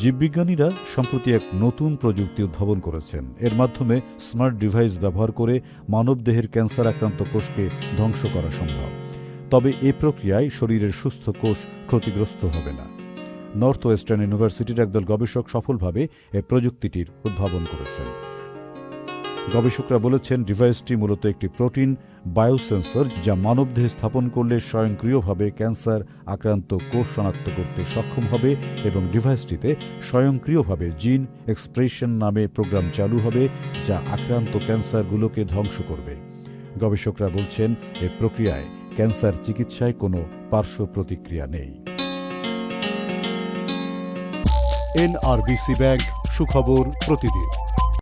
জীববিজ্ঞানীরা সম্প্রতি এক নতুন প্রযুক্তি উদ্ভাবন করেছেন। এর মাধ্যমে স্মার্ট ডিভাইস ব্যবহার করে মানবদেহের ক্যান্সার আক্রান্ত কোষকে ধ্বংস করা সম্ভব। তবে এ প্রক্রিয়ায় শরীরের সুস্থ কোষ ক্ষতিগ্রস্ত হবে না। নর্থ ওয়েস্টার্ন ইউনিভার্সিটির একদল গবেষক সফলভাবে এ প্রযুক্তিটির উদ্ভাবন করেছেন। গবেষকরা বলেছেন, ডিভাইসটি মূলত একটি প্রোটিন বায়োসেন্সর যা মানবদেহে স্থাপন করলে স্বয়ংক্রিয়ভাবে ক্যান্সার আক্রান্ত কোষ শনাক্ত করতে সক্ষম হবে এবং ডিভাইসটিতে স্বয়ংক্রিয়ভাবে জিন এক্সপ্রেশন নামে প্রোগ্রাম চালু হবে যা আক্রান্ত ক্যান্সারগুলোকে ধ্বংস করবে। গবেষকরা বলছেন, এ প্রক্রিয়ায় ক্যান্সার চিকিৎসায় কোনো পার্শ্ব প্রতিক্রিয়া নেই। এনআরবিসি ব্যাংক সুখবর প্রতিদিন।